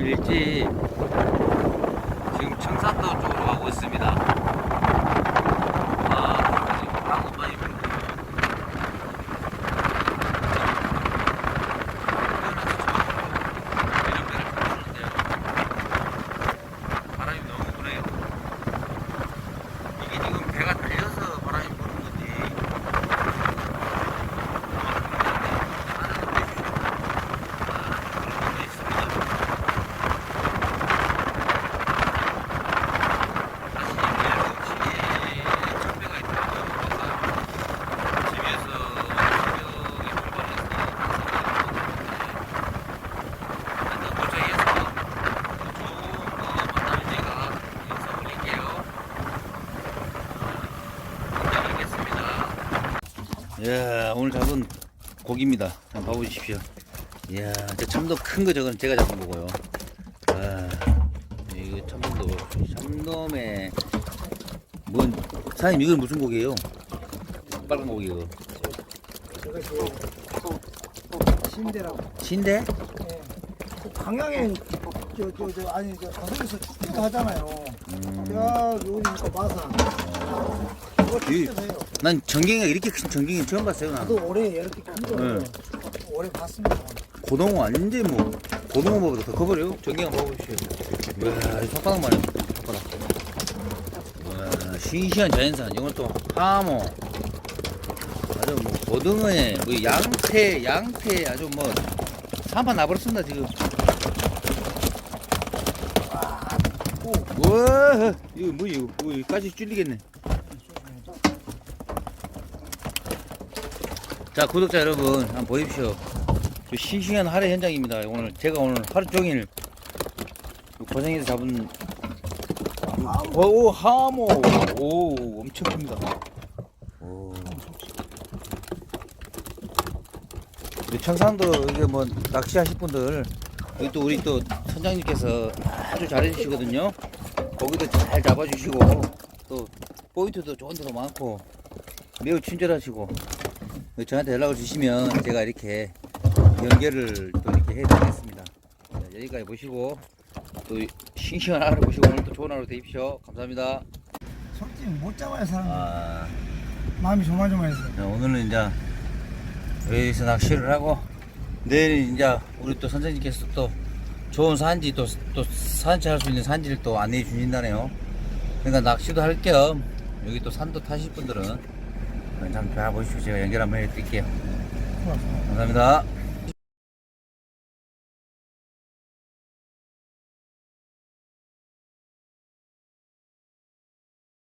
일찍 지금 청산도 쪽으로 가고 있습니다. 아, 지금 바람 많이 불고. 바람이 너무 부네요. 이게 지금 배가 달려서 바람이 부는 건지. 예, 오늘 잡은 고기입니다. 한번 봐보십시오. 이야, 저 참돔 큰 거 저건 제가 잡은 거고요. 아, 이거 참돔도, 참돔에, 뭔, 사장님, 이건 무슨 고기예요? 빨간 고기 이거. 저것이 또, 또 신대라고. 신대? 예. 그 강양에 저 저 저 아니 저 가슴에서 축제를 하잖아요. 음, 야 여기니까 마산. 그거 이- 축제해요. 난 전갱이가 이렇게 큰 전갱이 처음 봤어요. 나. 저도 올해 이렇게 큰 거. 네. 올해 봤습니다. 고등어 완전 뭐, 고등어보다 더 커버려요. 전갱이 봐보십시오. 이야, 이 손바닥만 해요. 손바닥. 싱싱한 자연산. 이건 또 하모. 아주 뭐, 고등어에, 뭐, 양태, 양태, 아주 뭐, 산판 나버렸습니다, 지금. 우와, 이거 뭐, 이거, 뭐, 까지 찔리겠네. 자, 구독자 여러분, 한번 보십시오. 저 싱싱한 하래 현장입니다. 오늘 제가 오늘 하루 종일 고생해서 잡은 오 하모 오 엄청 큽니다. 오. 이 청산도 이게 뭐 낚시하실 분들 여기 또 우리 또 선장님께서 아주 잘해주시거든요. 고기도 잘 잡아주시고 또 포인트도 좋은 데도 많고 매우 친절하시고 저한테 연락을 주시면 제가 이렇게 연결을 또 이렇게 해드리겠습니다. 자, 여기까지 보시고 또 싱싱한 하루 보시고 오늘 또 좋은 하루 되십시오. 감사합니다. 솔직히 못 잡아요 사람. 아, 마음이 조마조마해서. 자, 오늘은 이제 여기서 낚시를 하고 내일 이제 우리 또 선생님께서 또 좋은 산지 또, 또 산책할 수 있는 산지를 또 안내해 주신다네요. 그러니까 낚시도 할 겸 여기 또 산도 타실 분들은 한번 잘 보시고 제가 연결 한번 해드릴게요. 감사합니다.